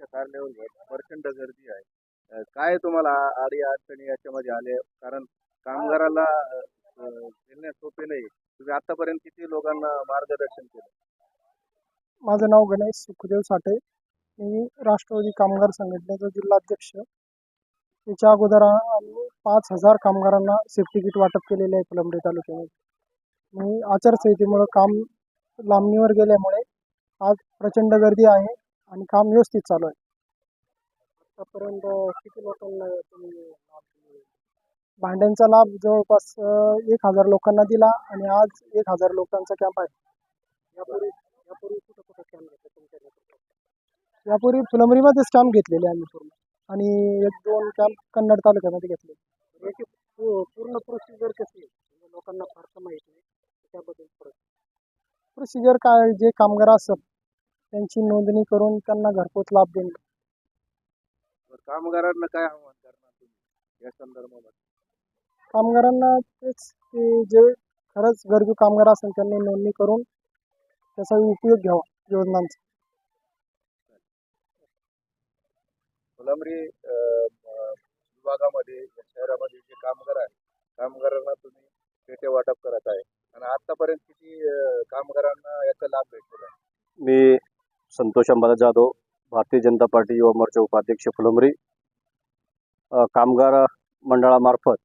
तुमच्या कार्यालयावर प्रचंड गर्दी आहे. काय तुम्हाला आडी अडचणी याच्यामध्ये आले? कारण कामगाराला अं, झेलणे सोपे नाही. तुम्ही आतापर्यंत किती लोकांना मार्गदर्शन केलं? माझं नाव गणेश सुखदेव साठे. मी राष्ट्रवादी कामगार संघटनेचा जिल्हाध्यक्ष. याच्या अगोदर आम्ही पाच हजार कामगारांना सेफ्टी किट वाटप केलेले आहे फुलंब्री तालुक्यामध्ये. मी आचारसंहितेमुळं काम लांबणीवर गेल्यामुळे आज प्रचंड गर्दी आहे. आणि काम व्यवस्थित चालू आहे. आतापर्यंत किती लोकांना तुम्ही भांड्यांचा लाभ जवळपास अं, एक हजार लोकांना दिला आणि आज एक हजार लोकांचा कॅम्प आहे. यापूर्वी यापूर्वी कुठं कुठं कॅम्प घेतले तुमच्या नेतृत्वात यापूर्वी फुलंब्रीमध्येच कॅम्प घेतलेले आम्ही पूर्ण. आणि एक दोन कॅम्प कन्नड तालुक्यामध्ये घेतले. याची पू- पूर्ण प्रोसिजर कशी आहे? म्हणजे लोकांना फारसं माहीत नाही त्याबद्दल प्रोसिजर काय जे कामगार असतात त्यांची नोंदणी करून त्यांना घरपोच लाभ देणे कामगारांना काय आव्हान करणार तुम्ही या संदर्भामध्ये? कामगारांना तेच की जे खरंच गरजू कामगार असेल त्यांनी नोंदणी करून त्याचा उपयोग घ्यावा योजनांचा. फुलंब्री अं, विभागामध्ये या शहरामध्ये जे कामगार आहेत कामगारांना तुम्ही पेटे वाटप करत आहे. आणि आतापर्यंत किती अं, कामगारांना याचा लाभ भेटलेला आहे? मी संतोष अंबादास जाधव भारतीय जनता पार्टी युवा मोर्चा उपाध्यक्ष फुलंबरी कामगार मंडळामार्फत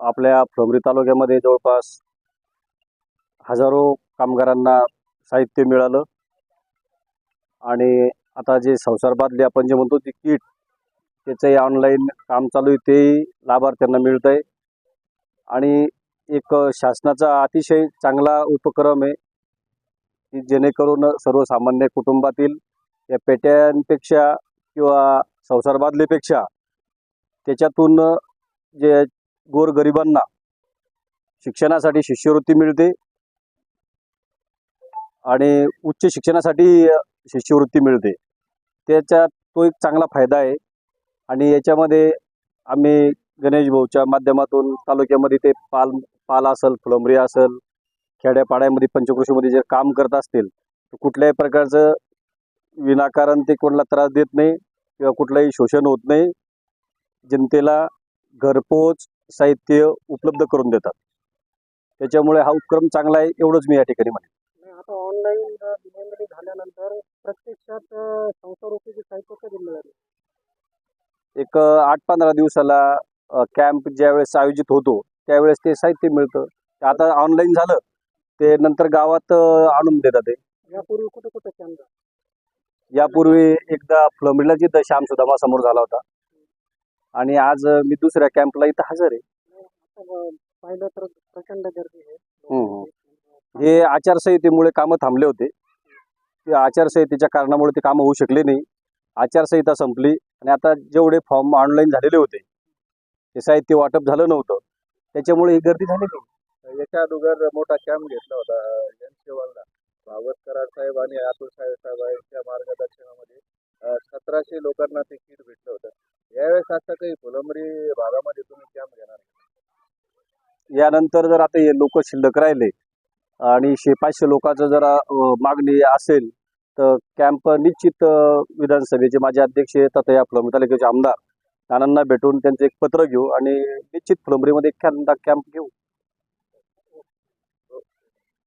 आपल्या फुलंब्री तालुक्यामध्ये जवळपास हजारो कामगारांना साहित्य मिळालं. आणि आता जे संसार बादली आपण जे म्हणतो ती किट त्याचंही ऑनलाईन काम चालू आहे तेही लाभार्थ्यांना मिळत आहे आणि एक शासनाचा अतिशय चांगला उपक्रम आहे. की जेणेकरून सर्वसामान्य कुटुंबातील या पेट्यांपेक्षा किंवा संसार बादलीपेक्षा त्याच्यातून जे गोरगरिबांना शिक्षणासाठी शिष्यवृत्ती मिळते आणि उच्च शिक्षणासाठी शिष्यवृत्ती मिळते. त्याच्यात तो एक चांगला फायदा आहे. आणि याच्यामध्ये आम्ही गणेश भाऊच्या माध्यमातून तालुक्यामध्ये ते पाल पाल असेल फुलंबरी असेल खेड्यापाड्यामध्ये पंचकृषीमध्ये जे काम करत असतील तर कुठल्याही प्रकारचं विनाकारण ते कोणाला त्रास देत नाही किंवा कुठलंही शोषण होत नाही. जनतेला घरपोच साहित्य उपलब्ध करून देतात. त्याच्यामुळे हा उपक्रम चांगला आहे एवढंच मी या ठिकाणी म्हणेन. आता ऑनलाईन नोंदणी झाल्यानंतर प्रत्यक्षात अ, संसारोपयोगी साहित्य कधी मिळाले एक आठ पंधरा दिवसाला कॅम्प ज्यावेळेस आयोजित होतो त्यावेळेस ते साहित्य मिळतं. ते आता ऑनलाईन झालं ते नंतर गावात आणून देतात ते. यापूर्वी कुठे कुठे यापूर्वी एकदा फ्लमिडला जिथं श्याम सुदामा समोर झाला होता. आणि आज मी दुसऱ्या कॅम्पला इथं हजर आहे. पाहिलं तर प्रचंड गर्दी आहे. हे आचारसंहितेमुळे कामं थांबले होते. ते आचारसंहितेच्या कारणामुळे ते कामं होऊ शकले नाही. आचारसंहिता संपली आणि आता जेवढे फॉर्म ऑनलाईन झालेले होते ते साहित्य वाटप झालं नव्हतं. त्याच्यामुळे ही गर्दी झालेली आहे. याच्या अगोदर मोठा कॅम्प घेतला होता जनसेवाला भागवत कराड साहेब आणि अतुल साहेब साहेब यांच्या मार्गदर्शनामध्ये सतराशे लोकांना ते किट भेटलं होतं. यावेळेस आता काही फुलंबरी भागामध्ये तुम्ही कॅम्प घेणार यानंतर जर आता हे लोक शिल्लक राहिले आणि शे पाचशे लोकांचं जर मागणी असेल तर कॅम्प निश्चित विधानसभेचे माझे अध्यक्ष तथा या तालुक्याचे आमदार नानांना भेटून त्यांचं एक पत्र घेऊ आणि निश्चित फुलंबरीमध्ये एखादा कॅम्प घेऊ.